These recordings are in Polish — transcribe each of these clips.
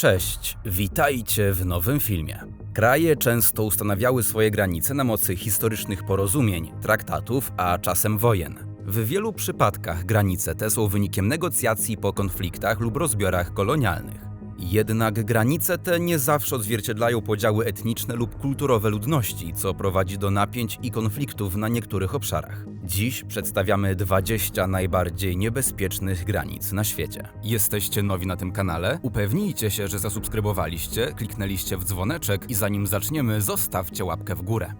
Cześć, witajcie w nowym filmie. Kraje często ustanawiały swoje granice na mocy historycznych porozumień, traktatów, a czasem wojen. W wielu przypadkach granice te są wynikiem negocjacji po konfliktach lub rozbiorach kolonialnych. Jednak granice te nie zawsze odzwierciedlają podziały etniczne lub kulturowe ludności, co prowadzi do napięć i konfliktów na niektórych obszarach. Dziś przedstawiamy 20 najbardziej niebezpiecznych granic na świecie. Jesteście nowi na tym kanale? Upewnijcie się, że zasubskrybowaliście, kliknęliście w dzwoneczek i zanim zaczniemy, zostawcie łapkę w górę.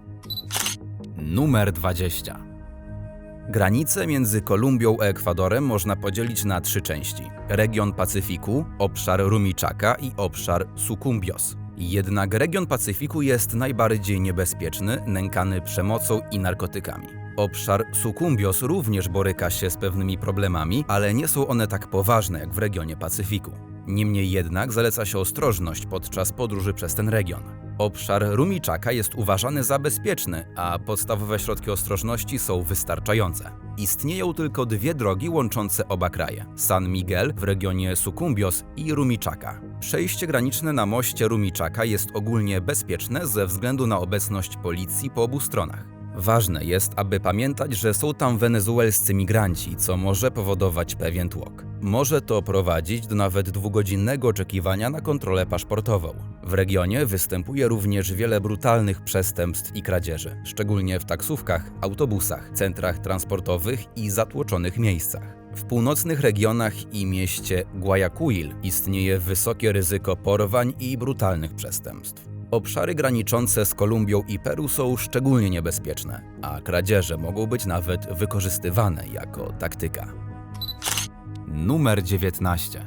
Numer 20. Granice między Kolumbią a Ekwadorem można podzielić na trzy części: region Pacyfiku, obszar Rumiczaka i obszar Sucumbios. Jednak region Pacyfiku jest najbardziej niebezpieczny, nękany przemocą i narkotykami. Obszar Sucumbios również boryka się z pewnymi problemami, ale nie są one tak poważne jak w regionie Pacyfiku. Niemniej jednak zaleca się ostrożność podczas podróży przez ten region. Obszar Rumiczaka jest uważany za bezpieczny, a podstawowe środki ostrożności są wystarczające. Istnieją tylko dwie drogi łączące oba kraje: San Miguel w regionie Sucumbios i Rumiczaka. Przejście graniczne na moście Rumiczaka jest ogólnie bezpieczne ze względu na obecność policji po obu stronach. Ważne jest, aby pamiętać, że są tam wenezuelscy migranci, co może powodować pewien tłok. Może to prowadzić do nawet dwugodzinnego oczekiwania na kontrolę paszportową. W regionie występuje również wiele brutalnych przestępstw i kradzieży, szczególnie w taksówkach, autobusach, centrach transportowych i zatłoczonych miejscach. W północnych regionach i mieście Guayaquil istnieje wysokie ryzyko porwań i brutalnych przestępstw. Obszary graniczące z Kolumbią i Peru są szczególnie niebezpieczne, a kradzieże mogą być nawet wykorzystywane jako taktyka. Numer 19.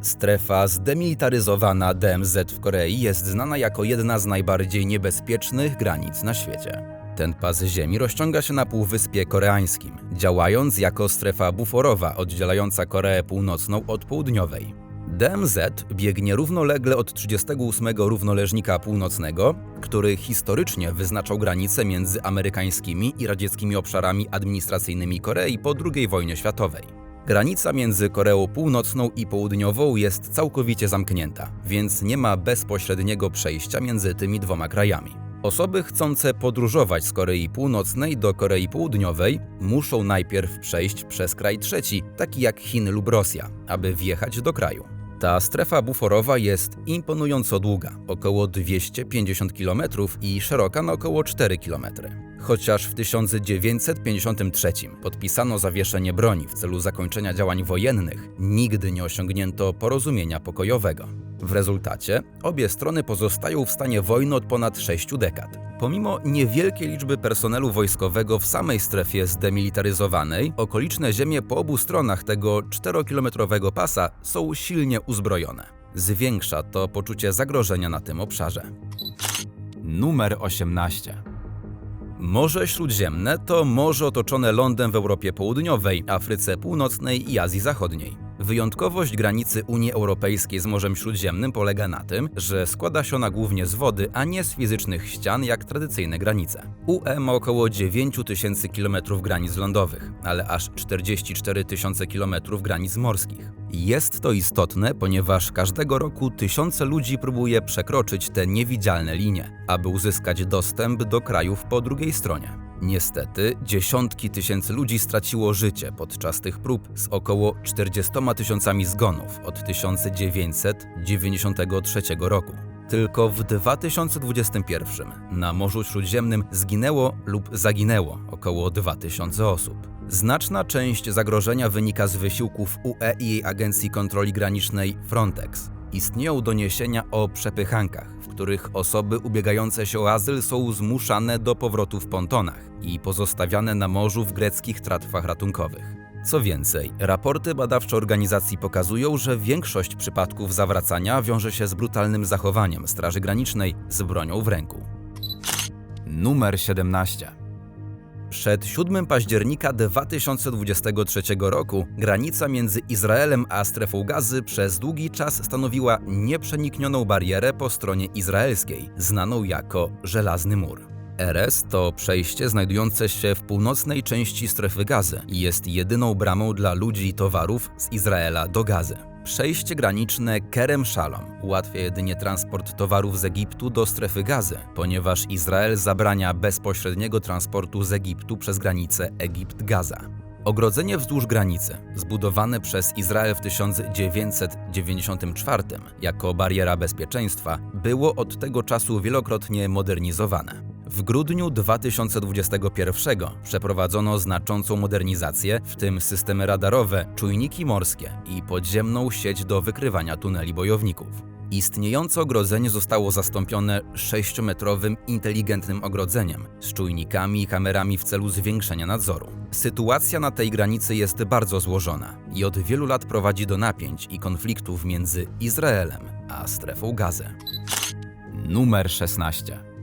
Strefa zdemilitaryzowana DMZ w Korei jest znana jako jedna z najbardziej niebezpiecznych granic na świecie. Ten pas ziemi rozciąga się na Półwyspie Koreańskim, działając jako strefa buforowa oddzielająca Koreę Północną od Południowej. DMZ biegnie równolegle od 38 równoleżnika północnego, który historycznie wyznaczał granice między amerykańskimi i radzieckimi obszarami administracyjnymi Korei po II wojnie światowej. Granica między Koreą Północną i Południową jest całkowicie zamknięta, więc nie ma bezpośredniego przejścia między tymi dwoma krajami. Osoby chcące podróżować z Korei Północnej do Korei Południowej muszą najpierw przejść przez kraj trzeci, taki jak Chiny lub Rosja, aby wjechać do kraju. Ta strefa buforowa jest imponująco długa, około 250 km i szeroka na około 4 km. Chociaż w 1953 podpisano zawieszenie broni w celu zakończenia działań wojennych, nigdy nie osiągnięto porozumienia pokojowego. W rezultacie obie strony pozostają w stanie wojny od ponad 6 dekad. Pomimo niewielkiej liczby personelu wojskowego w samej strefie zdemilitaryzowanej, okoliczne ziemie po obu stronach tego 4-kilometrowego pasa są silnie uzbrojone. Zwiększa to poczucie zagrożenia na tym obszarze. Numer 18. Morze Śródziemne to morze otoczone lądem w Europie Południowej, Afryce Północnej i Azji Zachodniej. Wyjątkowość granicy Unii Europejskiej z Morzem Śródziemnym polega na tym, że składa się ona głównie z wody, a nie z fizycznych ścian jak tradycyjne granice. UE ma około 9 tysięcy kilometrów granic lądowych, ale aż 44 tysiące kilometrów granic morskich. Jest to istotne, ponieważ każdego roku tysiące ludzi próbuje przekroczyć te niewidzialne linie, aby uzyskać dostęp do krajów po drugiej stronie. Niestety, dziesiątki tysięcy ludzi straciło życie podczas tych prób z około 40 tysiącami zgonów od 1993 roku. Tylko w 2021 na Morzu Śródziemnym zginęło lub zaginęło około 2000 osób. Znaczna część zagrożenia wynika z wysiłków UE i jej Agencji Kontroli Granicznej Frontex. Istnieją doniesienia o przepychankach, w których osoby ubiegające się o azyl są zmuszane do powrotu w pontonach i pozostawiane na morzu w greckich tratwach ratunkowych. Co więcej, raporty badawcze organizacji pokazują, że większość przypadków zawracania wiąże się z brutalnym zachowaniem Straży Granicznej z bronią w ręku. Numer 17. Przed 7 października 2023 roku granica między Izraelem a strefą gazy przez długi czas stanowiła nieprzeniknioną barierę po stronie izraelskiej, znaną jako Żelazny Mur. Eres to przejście znajdujące się w północnej części strefy gazy i jest jedyną bramą dla ludzi i towarów z Izraela do gazy. Przejście graniczne Kerem Shalom ułatwia jedynie transport towarów z Egiptu do strefy gazy, ponieważ Izrael zabrania bezpośredniego transportu z Egiptu przez granicę Egipt-Gaza. Ogrodzenie wzdłuż granicy, zbudowane przez Izrael w 1994 jako bariera bezpieczeństwa, było od tego czasu wielokrotnie modernizowane. W grudniu 2021 przeprowadzono znaczącą modernizację, w tym systemy radarowe, czujniki morskie i podziemną sieć do wykrywania tuneli bojowników. Istniejące ogrodzenie zostało zastąpione 6-metrowym inteligentnym ogrodzeniem z czujnikami i kamerami w celu zwiększenia nadzoru. Sytuacja na tej granicy jest bardzo złożona i od wielu lat prowadzi do napięć i konfliktów między Izraelem a strefą gazy. Numer 16.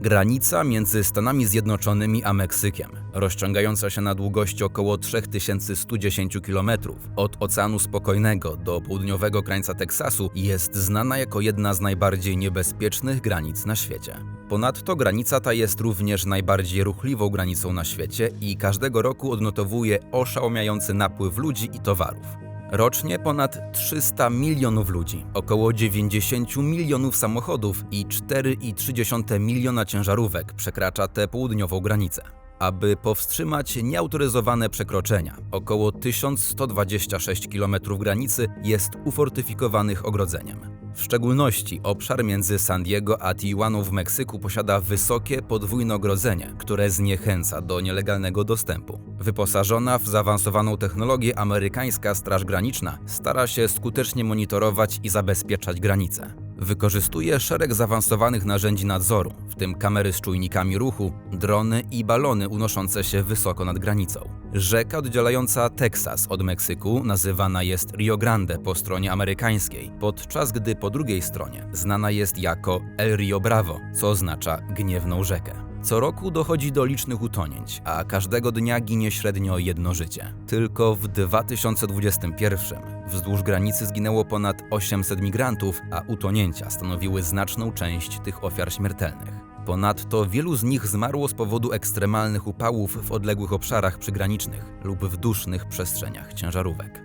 Granica między Stanami Zjednoczonymi a Meksykiem, rozciągająca się na długości około 3110 km od Oceanu Spokojnego do południowego krańca Teksasu, jest znana jako jedna z najbardziej niebezpiecznych granic na świecie. Ponadto granica ta jest również najbardziej ruchliwą granicą na świecie i każdego roku odnotowuje oszałamiający napływ ludzi i towarów. Rocznie ponad 300 milionów ludzi, około 90 milionów samochodów i 4,3 miliona ciężarówek przekracza tę południową granicę. Aby powstrzymać nieautoryzowane przekroczenia, około 1126 km granicy jest ufortyfikowanych ogrodzeniem. W szczególności obszar między San Diego a Tijuaną w Meksyku posiada wysokie podwójne ogrodzenie, które zniechęca do nielegalnego dostępu. Wyposażona w zaawansowaną technologię amerykańska Straż Graniczna stara się skutecznie monitorować i zabezpieczać granice. Wykorzystuje szereg zaawansowanych narzędzi nadzoru, w tym kamery z czujnikami ruchu, drony i balony unoszące się wysoko nad granicą. Rzeka oddzielająca Teksas od Meksyku nazywana jest Rio Grande po stronie amerykańskiej, podczas gdy po drugiej stronie znana jest jako El Rio Bravo, co oznacza gniewną rzekę. Co roku dochodzi do licznych utonięć, a każdego dnia ginie średnio jedno życie. Tylko w 2021 wzdłuż granicy zginęło ponad 800 migrantów, a utonięcia stanowiły znaczną część tych ofiar śmiertelnych. Ponadto wielu z nich zmarło z powodu ekstremalnych upałów w odległych obszarach przygranicznych lub w dusznych przestrzeniach ciężarówek.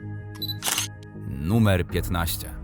Numer 15.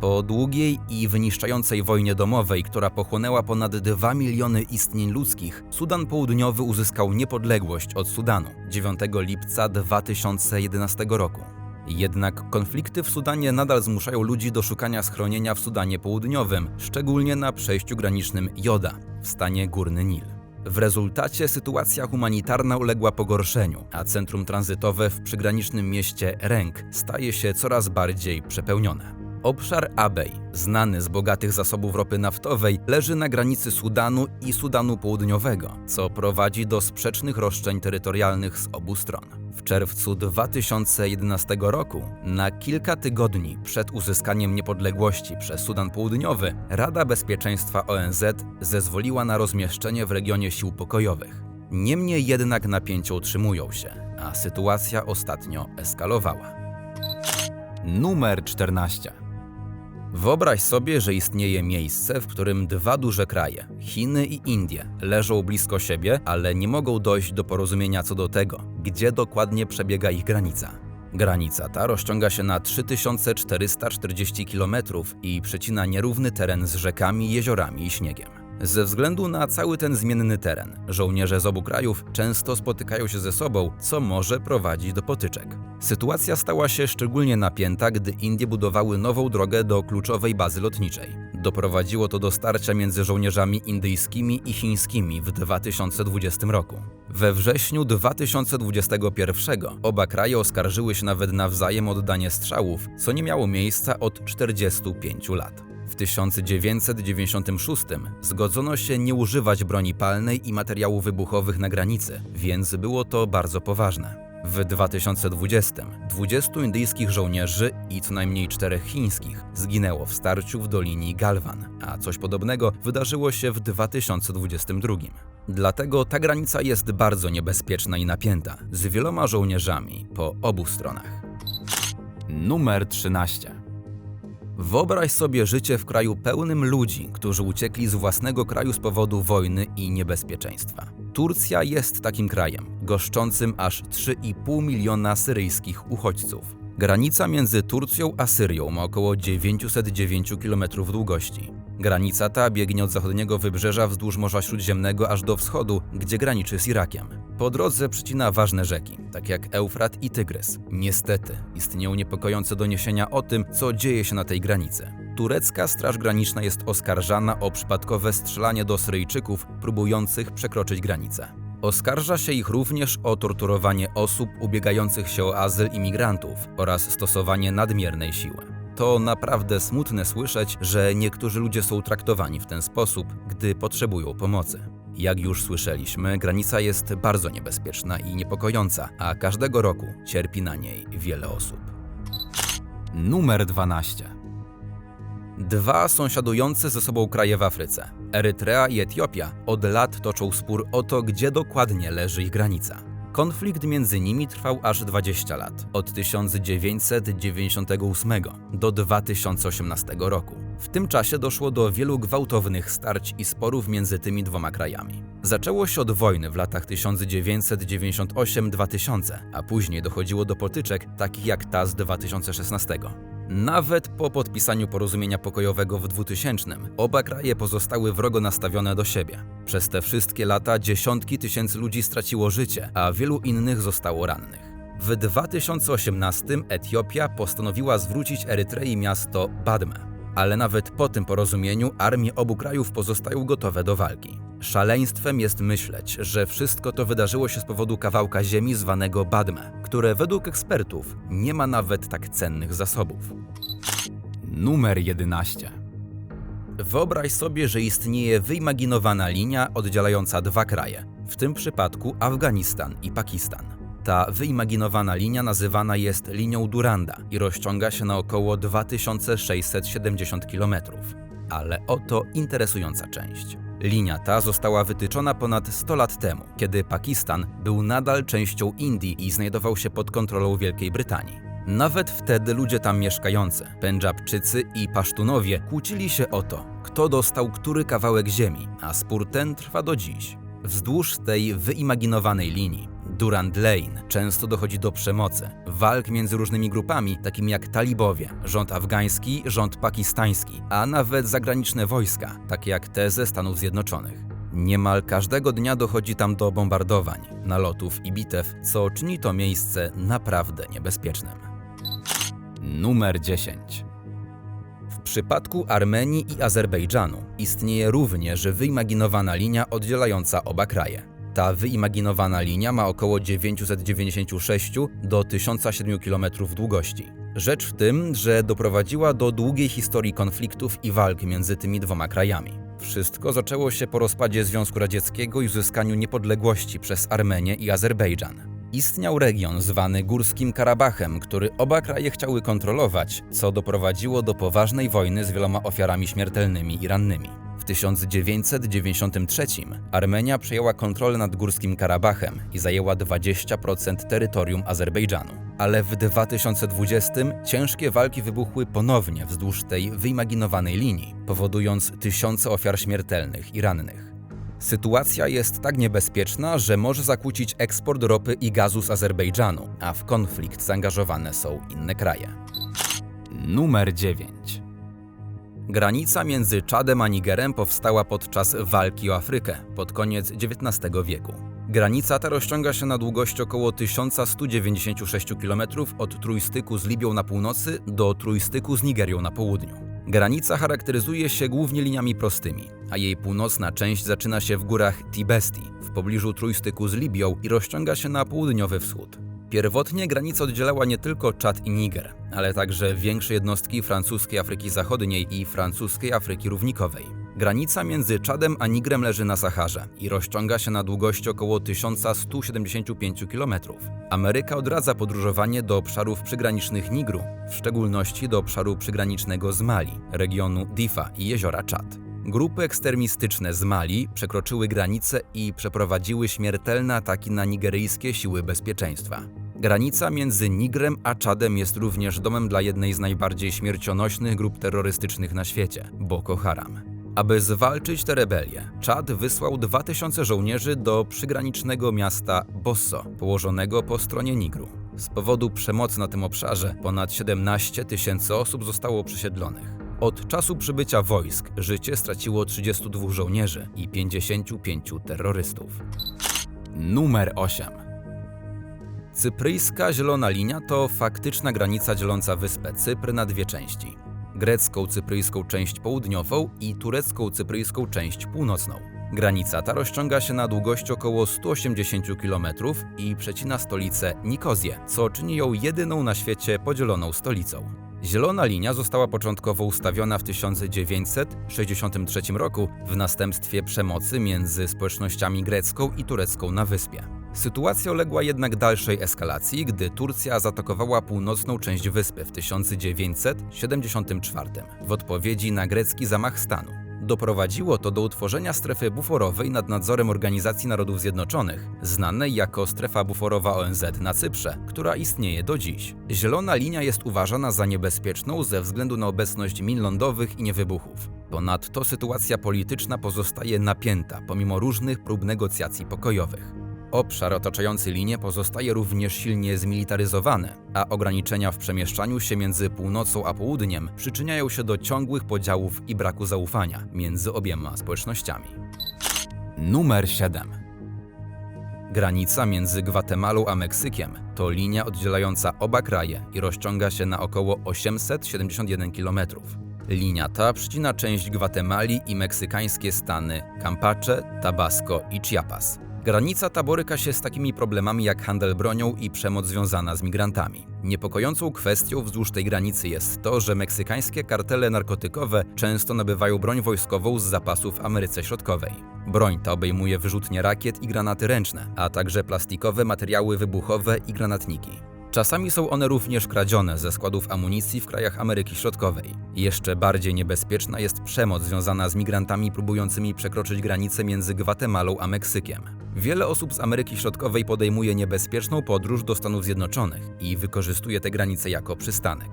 Po długiej i wyniszczającej wojnie domowej, która pochłonęła ponad 2 miliony istnień ludzkich, Sudan Południowy uzyskał niepodległość od Sudanu 9 lipca 2011 roku. Jednak konflikty w Sudanie nadal zmuszają ludzi do szukania schronienia w Sudanie Południowym, szczególnie na przejściu granicznym Joda w stanie Górny Nil. W rezultacie sytuacja humanitarna uległa pogorszeniu, a centrum tranzytowe w przygranicznym mieście Reng staje się coraz bardziej przepełnione. Obszar Abej, znany z bogatych zasobów ropy naftowej, leży na granicy Sudanu i Sudanu Południowego, co prowadzi do sprzecznych roszczeń terytorialnych z obu stron. W czerwcu 2011 roku, na kilka tygodni przed uzyskaniem niepodległości przez Sudan Południowy, Rada Bezpieczeństwa ONZ zezwoliła na rozmieszczenie w regionie sił pokojowych. Niemniej jednak napięcia utrzymują się, a sytuacja ostatnio eskalowała. Numer 14. Wyobraź sobie, że istnieje miejsce, w którym dwa duże kraje, Chiny i Indie, leżą blisko siebie, ale nie mogą dojść do porozumienia co do tego, gdzie dokładnie przebiega ich granica. Granica ta rozciąga się na 3440 km i przecina nierówny teren z rzekami, jeziorami i śniegiem. Ze względu na cały ten zmienny teren, żołnierze z obu krajów często spotykają się ze sobą, co może prowadzić do potyczek. Sytuacja stała się szczególnie napięta, gdy Indie budowały nową drogę do kluczowej bazy lotniczej. Doprowadziło to do starcia między żołnierzami indyjskimi i chińskimi w 2020 roku. We wrześniu 2021 oba kraje oskarżyły się nawet nawzajem o oddanie strzałów, co nie miało miejsca od 45 lat. W 1996 zgodzono się nie używać broni palnej i materiałów wybuchowych na granicy, więc było to bardzo poważne. W 2020 20 indyjskich żołnierzy i co najmniej czterech chińskich zginęło w starciu w Dolinie Galwan, a coś podobnego wydarzyło się w 2022. Dlatego ta granica jest bardzo niebezpieczna i napięta, z wieloma żołnierzami po obu stronach. Numer 13. Wyobraź sobie życie w kraju pełnym ludzi, którzy uciekli z własnego kraju z powodu wojny i niebezpieczeństwa. Turcja jest takim krajem, goszczącym aż 3,5 miliona syryjskich uchodźców. Granica między Turcją a Syrią ma około 909 km długości. Granica ta biegnie od zachodniego wybrzeża wzdłuż Morza Śródziemnego aż do wschodu, gdzie graniczy z Irakiem. Po drodze przycina ważne rzeki, takie jak Eufrat i Tygrys. Niestety, istnieją niepokojące doniesienia o tym, co dzieje się na tej granicy. Turecka Straż Graniczna jest oskarżana o przypadkowe strzelanie do Syryjczyków próbujących przekroczyć granicę. Oskarża się ich również o torturowanie osób ubiegających się o azyl imigrantów oraz stosowanie nadmiernej siły. To naprawdę smutne słyszeć, że niektórzy ludzie są traktowani w ten sposób, gdy potrzebują pomocy. Jak już słyszeliśmy, granica jest bardzo niebezpieczna i niepokojąca, a każdego roku cierpi na niej wiele osób. Numer 12. Dwa sąsiadujące ze sobą kraje w Afryce, Erytrea i Etiopia, od lat toczą spór o to, gdzie dokładnie leży ich granica. Konflikt między nimi trwał aż 20 lat, od 1998 do 2018 roku. W tym czasie doszło do wielu gwałtownych starć i sporów między tymi dwoma krajami. Zaczęło się od wojny w latach 1998-2000, a później dochodziło do potyczek takich jak ta z 2016. Nawet po podpisaniu porozumienia pokojowego w 2000 oba kraje pozostały wrogo nastawione do siebie. Przez te wszystkie lata dziesiątki tysięcy ludzi straciło życie, a wielu innych zostało rannych. W 2018 Etiopia postanowiła zwrócić Erytrei miasto Badme ale nawet po tym porozumieniu armie obu krajów pozostają gotowe do walki. Szaleństwem jest myśleć, że wszystko to wydarzyło się z powodu kawałka ziemi zwanego Badme, które według ekspertów nie ma nawet tak cennych zasobów. Numer 11. Wyobraź sobie, że istnieje wyimaginowana linia oddzielająca dwa kraje, w tym przypadku Afganistan i Pakistan. Ta wyimaginowana linia nazywana jest linią Duranda i rozciąga się na około 2670 km. Ale oto interesująca część. Linia ta została wytyczona ponad 100 lat temu, kiedy Pakistan był nadal częścią Indii i znajdował się pod kontrolą Wielkiej Brytanii. Nawet wtedy ludzie tam mieszkający, Pendżabczycy i Pasztunowie, kłócili się o to, kto dostał który kawałek ziemi, a spór ten trwa do dziś. Wzdłuż tej wyimaginowanej linii Durand Lane często dochodzi do przemocy, walk między różnymi grupami, takimi jak talibowie, rząd afgański, rząd pakistański, a nawet zagraniczne wojska, takie jak te ze Stanów Zjednoczonych. Niemal każdego dnia dochodzi tam do bombardowań, nalotów i bitew, co czyni to miejsce naprawdę niebezpiecznym. Numer 10. W przypadku Armenii i Azerbejdżanu istnieje również wyimaginowana linia oddzielająca oba kraje. Ta wyimaginowana linia ma około 996 do 1007 km długości. Rzecz w tym, że doprowadziła do długiej historii konfliktów i walk między tymi dwoma krajami. Wszystko zaczęło się po rozpadzie Związku Radzieckiego i uzyskaniu niepodległości przez Armenię i Azerbejdżan. Istniał region zwany Górskim Karabachem, który oba kraje chciały kontrolować, co doprowadziło do poważnej wojny z wieloma ofiarami śmiertelnymi i rannymi. 1993 Armenia przejęła kontrolę nad Górskim Karabachem i zajęła 20% terytorium Azerbejdżanu. Ale w 2020 ciężkie walki wybuchły ponownie wzdłuż tej wyimaginowanej linii, powodując tysiące ofiar śmiertelnych i rannych. Sytuacja jest tak niebezpieczna, że może zakłócić eksport ropy i gazu z Azerbejdżanu, a w konflikt zaangażowane są inne kraje. Numer 9. Granica między Czadem a Nigerem powstała podczas walki o Afrykę pod koniec XIX wieku. Granica ta rozciąga się na długość około 1196 km od trójstyku z Libią na północy do trójstyku z Nigerią na południu. Granica charakteryzuje się głównie liniami prostymi, a jej północna część zaczyna się w górach Tibesti, w pobliżu trójstyku z Libią i rozciąga się na południowy wschód. Pierwotnie granica oddzielała nie tylko Czad i Niger, ale także większe jednostki francuskiej Afryki Zachodniej i francuskiej Afryki Równikowej. Granica między Czadem a Nigrem leży na Saharze i rozciąga się na długości około 1175 km. Ameryka odradza podróżowanie do obszarów przygranicznych Nigru, w szczególności do obszaru przygranicznego z Mali, regionu Difa i jeziora Czad. Grupy ekstremistyczne z Mali przekroczyły granice i przeprowadziły śmiertelne ataki na nigeryjskie siły bezpieczeństwa. Granica między Nigrem a Czadem jest również domem dla jednej z najbardziej śmiercionośnych grup terrorystycznych na świecie Boko Haram. Aby zwalczyć tę rebelię, Czad wysłał 2000 żołnierzy do przygranicznego miasta Bosso, położonego po stronie Nigru. Z powodu przemocy na tym obszarze ponad 17 tysięcy osób zostało przesiedlonych. Od czasu przybycia wojsk życie straciło 32 żołnierzy i 55 terrorystów. Numer 8. Cypryjska Zielona Linia to faktyczna granica dzieląca wyspę Cypr na dwie części. Grecką cypryjską część południową i turecką cypryjską część północną. Granica ta rozciąga się na długość około 180 km i przecina stolicę Nikozję, co czyni ją jedyną na świecie podzieloną stolicą. Zielona linia została początkowo ustawiona w 1963 roku w następstwie przemocy między społecznościami grecką i turecką na wyspie. Sytuacja uległa jednak dalszej eskalacji, gdy Turcja zaatakowała północną część wyspy w 1974 w odpowiedzi na grecki zamach stanu. Doprowadziło to do utworzenia strefy buforowej nad nadzorem Organizacji Narodów Zjednoczonych, znanej jako strefa buforowa ONZ na Cyprze, która istnieje do dziś. Zielona linia jest uważana za niebezpieczną ze względu na obecność min lądowych i niewybuchów. Ponadto sytuacja polityczna pozostaje napięta pomimo różnych prób negocjacji pokojowych. Obszar otaczający linię pozostaje również silnie zmilitaryzowany, a ograniczenia w przemieszczaniu się między północą a południem przyczyniają się do ciągłych podziałów i braku zaufania między obiema społecznościami. Numer 7. Granica między Gwatemalą a Meksykiem to linia oddzielająca oba kraje i rozciąga się na około 871 km. Linia ta przycina część Gwatemali i meksykańskie stany Campeche, Tabasco i Chiapas. Granica ta boryka się z takimi problemami jak handel bronią i przemoc związana z migrantami. Niepokojącą kwestią wzdłuż tej granicy jest to, że meksykańskie kartele narkotykowe często nabywają broń wojskową z zapasów w Ameryce Środkowej. Broń ta obejmuje wyrzutnie rakiet i granaty ręczne, a także plastikowe materiały wybuchowe i granatniki. Czasami są one również kradzione ze składów amunicji w krajach Ameryki Środkowej. Jeszcze bardziej niebezpieczna jest przemoc związana z migrantami próbującymi przekroczyć granicę między Gwatemalą a Meksykiem. Wiele osób z Ameryki Środkowej podejmuje niebezpieczną podróż do Stanów Zjednoczonych i wykorzystuje te granice jako przystanek.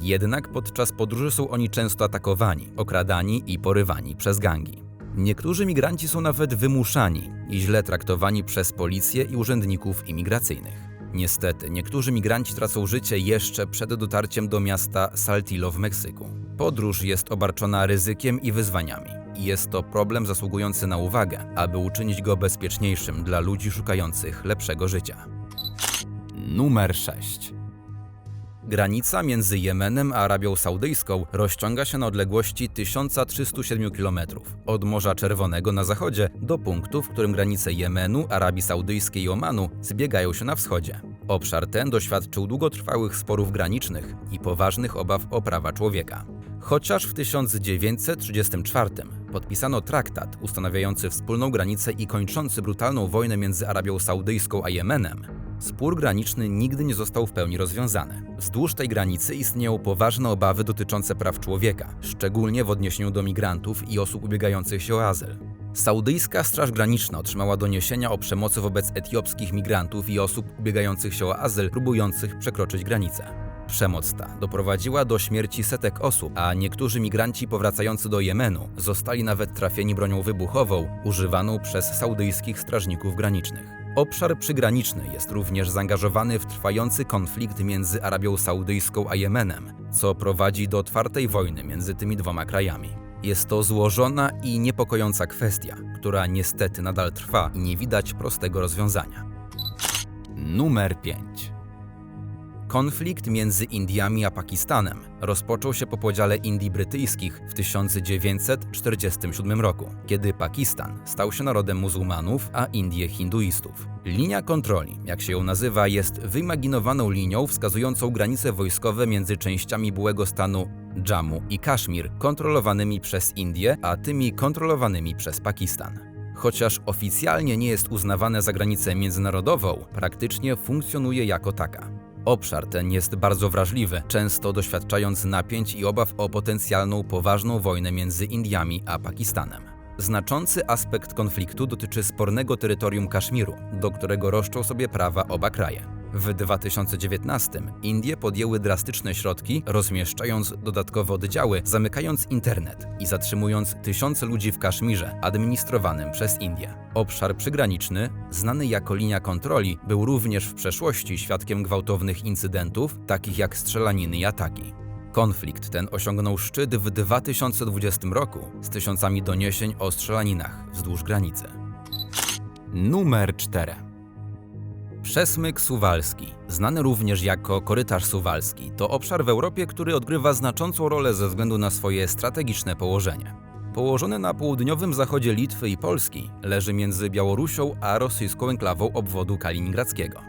Jednak podczas podróży są oni często atakowani, okradani i porywani przez gangi. Niektórzy migranci są nawet wymuszani i źle traktowani przez policję i urzędników imigracyjnych. Niestety, niektórzy migranci tracą życie jeszcze przed dotarciem do miasta Saltillo w Meksyku. Podróż jest obarczona ryzykiem i wyzwaniami. Jest to problem zasługujący na uwagę, aby uczynić go bezpieczniejszym dla ludzi szukających lepszego życia. Numer 6. Granica między Jemenem a Arabią Saudyjską rozciąga się na odległości 1307 km od Morza Czerwonego na zachodzie do punktu, w którym granice Jemenu, Arabii Saudyjskiej i Omanu zbiegają się na wschodzie. Obszar ten doświadczył długotrwałych sporów granicznych i poważnych obaw o prawa człowieka. Chociaż w 1934 podpisano traktat ustanawiający wspólną granicę i kończący brutalną wojnę między Arabią Saudyjską a Jemenem, spór graniczny nigdy nie został w pełni rozwiązany. Wzdłuż tej granicy istnieją poważne obawy dotyczące praw człowieka, szczególnie w odniesieniu do migrantów i osób ubiegających się o azyl. Saudyjska Straż Graniczna otrzymała doniesienia o przemocy wobec etiopskich migrantów i osób ubiegających się o azyl, próbujących przekroczyć granicę. Przemoc ta doprowadziła do śmierci setek osób, a niektórzy migranci powracający do Jemenu zostali nawet trafieni bronią wybuchową używaną przez saudyjskich strażników granicznych. Obszar przygraniczny jest również zaangażowany w trwający konflikt między Arabią Saudyjską a Jemenem, co prowadzi do otwartej wojny między tymi dwoma krajami. Jest to złożona i niepokojąca kwestia, która niestety nadal trwa i nie widać prostego rozwiązania. Numer 5. Konflikt między Indiami a Pakistanem rozpoczął się po podziale Indii brytyjskich w 1947 roku, kiedy Pakistan stał się narodem muzułmanów, a Indie hinduistów. Linia kontroli, jak się ją nazywa, jest wyimaginowaną linią wskazującą granice wojskowe między częściami byłego stanu Dżamu i Kaszmir, kontrolowanymi przez Indie, a tymi kontrolowanymi przez Pakistan. Chociaż oficjalnie nie jest uznawane za granicę międzynarodową, praktycznie funkcjonuje jako taka. Obszar ten jest bardzo wrażliwy, często doświadczając napięć i obaw o potencjalną poważną wojnę między Indiami a Pakistanem. Znaczący aspekt konfliktu dotyczy spornego terytorium Kaszmiru, do którego roszczą sobie prawa oba kraje. W 2019 Indie podjęły drastyczne środki, rozmieszczając dodatkowe oddziały, zamykając internet i zatrzymując tysiące ludzi w Kaszmirze, administrowanym przez Indię. Obszar przygraniczny, znany jako linia kontroli, był również w przeszłości świadkiem gwałtownych incydentów, takich jak strzelaniny i ataki. Konflikt ten osiągnął szczyt w 2020 roku z tysiącami doniesień o strzelaninach wzdłuż granicy. Numer 4. Przesmyk suwalski, znany również jako korytarz suwalski, to obszar w Europie, który odgrywa znaczącą rolę ze względu na swoje strategiczne położenie. Położony na południowym zachodzie Litwy i Polski, leży między Białorusią a rosyjską enklawą obwodu kaliningradzkiego.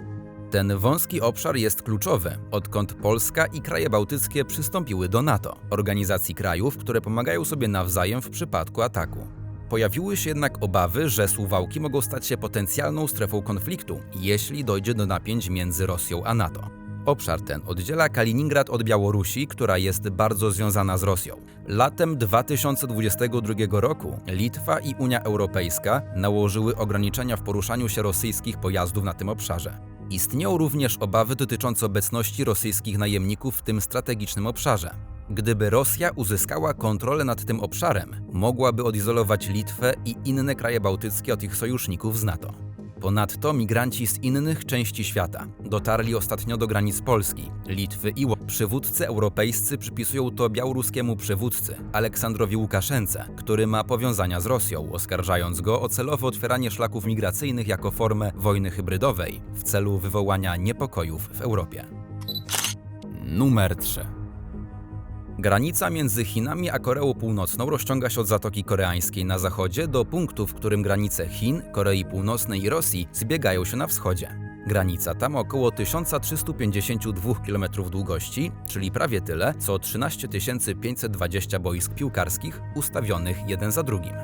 Ten wąski obszar jest kluczowy, odkąd Polska i kraje bałtyckie przystąpiły do NATO, organizacji krajów, które pomagają sobie nawzajem w przypadku ataku. Pojawiły się jednak obawy, że Suwałki mogą stać się potencjalną strefą konfliktu, jeśli dojdzie do napięć między Rosją a NATO. Obszar ten oddziela Kaliningrad od Białorusi, która jest bardzo związana z Rosją. Latem 2022 roku Litwa i Unia Europejska nałożyły ograniczenia w poruszaniu się rosyjskich pojazdów na tym obszarze. Istnieją również obawy dotyczące obecności rosyjskich najemników w tym strategicznym obszarze. Gdyby Rosja uzyskała kontrolę nad tym obszarem, mogłaby odizolować Litwę i inne kraje bałtyckie od ich sojuszników z NATO. Ponadto migranci z innych części świata dotarli ostatnio do granic Polski, Litwy i Ło- Przywódcy europejscy przypisują to białoruskiemu przywódcy Aleksandrowi Łukaszence, który ma powiązania z Rosją, oskarżając go o celowe otwieranie szlaków migracyjnych jako formę wojny hybrydowej w celu wywołania niepokojów w Europie. Numer 3. Granica między Chinami a Koreą Północną rozciąga się od Zatoki Koreańskiej na zachodzie do punktu, w którym granice Chin, Korei Północnej i Rosji zbiegają się na wschodzie. Granica ta ma około 1352 km długości, czyli prawie tyle, co 13 520 boisk piłkarskich ustawionych jeden za drugim.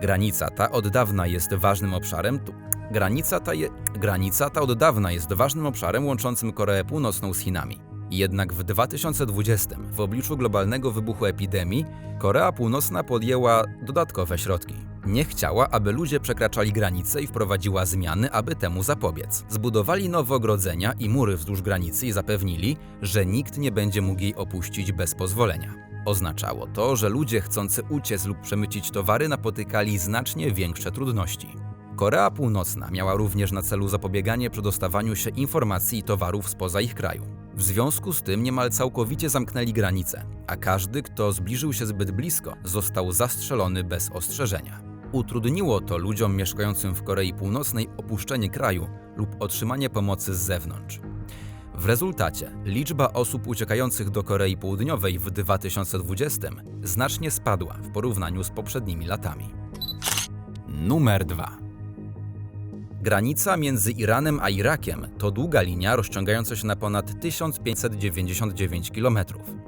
Granica ta od dawna jest ważnym obszarem. Tu, granica, ta je, granica ta od dawna jest ważnym obszarem łączącym Koreę Północną z Chinami. Jednak w 2020, w obliczu globalnego wybuchu epidemii, Korea Północna podjęła dodatkowe środki. Nie chciała, aby ludzie przekraczali granice i wprowadziła zmiany, aby temu zapobiec. Zbudowali nowe ogrodzenia i mury wzdłuż granicy i zapewnili, że nikt nie będzie mógł jej opuścić bez pozwolenia. Oznaczało to, że ludzie chcący uciec lub przemycić towary napotykali znacznie większe trudności. Korea Północna miała również na celu zapobieganie przedostawaniu się informacji i towarów spoza ich kraju. W związku z tym niemal całkowicie zamknęli granice, a każdy, kto zbliżył się zbyt blisko, został zastrzelony bez ostrzeżenia. Utrudniło to ludziom mieszkającym w Korei Północnej opuszczenie kraju lub otrzymanie pomocy z zewnątrz. W rezultacie liczba osób uciekających do Korei Południowej w 2020 znacznie spadła w porównaniu z poprzednimi latami. Numer 2. Granica między Iranem a Irakiem to długa linia rozciągająca się na ponad 1599 km.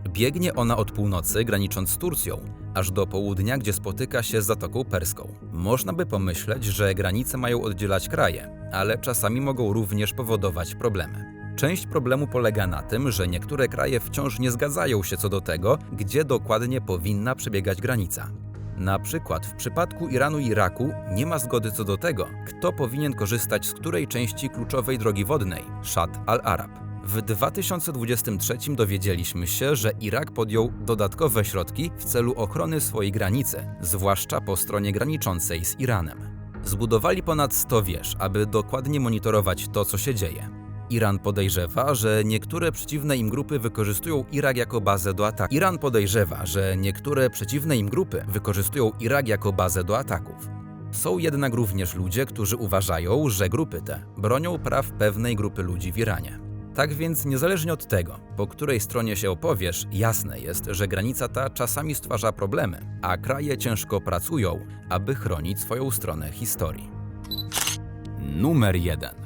Biegnie ona od północy, granicząc z Turcją, aż do południa, gdzie spotyka się z Zatoką Perską. Można by pomyśleć, że granice mają oddzielać kraje, ale czasami mogą również powodować problemy. Część problemu polega na tym, że niektóre kraje wciąż nie zgadzają się co do tego, gdzie dokładnie powinna przebiegać granica. Na przykład w przypadku Iranu i Iraku nie ma zgody co do tego, kto powinien korzystać z której części kluczowej drogi wodnej Szat al-Arab. W 2023 dowiedzieliśmy się, że Irak podjął dodatkowe środki w celu ochrony swojej granicy, zwłaszcza po stronie graniczącej z Iranem. Zbudowali ponad 100 wież, aby dokładnie monitorować to, co się dzieje. Iran podejrzewa, że niektóre przeciwne im grupy wykorzystują Irak jako bazę do ataku. Iran podejrzewa, że niektóre przeciwne im grupy wykorzystują Irak jako bazę do ataków. Są jednak również ludzie, którzy uważają, że grupy te bronią praw pewnej grupy ludzi w Iranie. Tak więc, niezależnie od tego, po której stronie się opowiesz, jasne jest, że granica ta czasami stwarza problemy, a kraje ciężko pracują, aby chronić swoją stronę historii. Numer 1.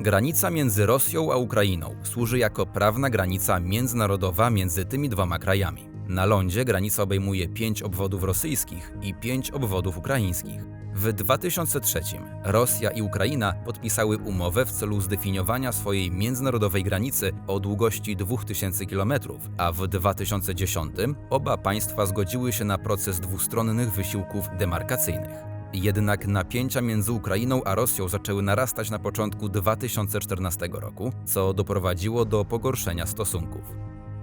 Granica między Rosją a Ukrainą służy jako prawna granica międzynarodowa między tymi dwoma krajami. Na lądzie granica obejmuje pięć obwodów rosyjskich i pięć obwodów ukraińskich. W 2003 Rosja i Ukraina podpisały umowę w celu zdefiniowania swojej międzynarodowej granicy o długości 2000 km, a w 2010 oba państwa zgodziły się na proces dwustronnych wysiłków demarkacyjnych. Jednak napięcia między Ukrainą a Rosją zaczęły narastać na początku 2014 roku, co doprowadziło do pogorszenia stosunków.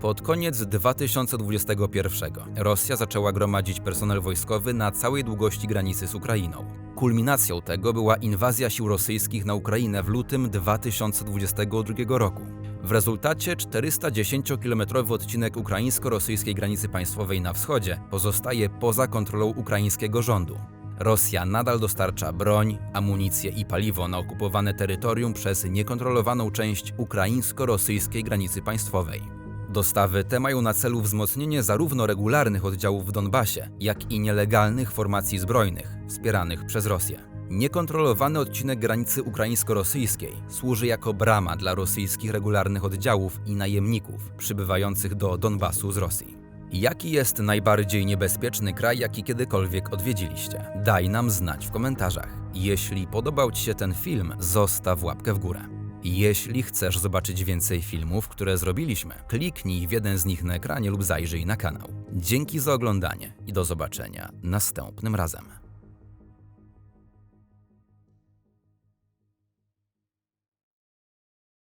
Pod koniec 2021 Rosja zaczęła gromadzić personel wojskowy na całej długości granicy z Ukrainą. Kulminacją tego była inwazja sił rosyjskich na Ukrainę w lutym 2022 roku. W rezultacie 410-kilometrowy odcinek ukraińsko-rosyjskiej granicy państwowej na wschodzie pozostaje poza kontrolą ukraińskiego rządu. Rosja nadal dostarcza broń, amunicję i paliwo na okupowane terytorium przez niekontrolowaną część ukraińsko-rosyjskiej granicy państwowej. Dostawy te mają na celu wzmocnienie zarówno regularnych oddziałów w Donbasie, jak i nielegalnych formacji zbrojnych wspieranych przez Rosję. Niekontrolowany odcinek granicy ukraińsko-rosyjskiej służy jako brama dla rosyjskich regularnych oddziałów i najemników przybywających do Donbasu z Rosji. Jaki jest najbardziej niebezpieczny kraj, jaki kiedykolwiek odwiedziliście? Daj nam znać w komentarzach. Jeśli podobał Ci się ten film, zostaw łapkę w górę. Jeśli chcesz zobaczyć więcej filmów, które zrobiliśmy, kliknij w jeden z nich na ekranie lub zajrzyj na kanał. Dzięki za oglądanie i do zobaczenia następnym razem.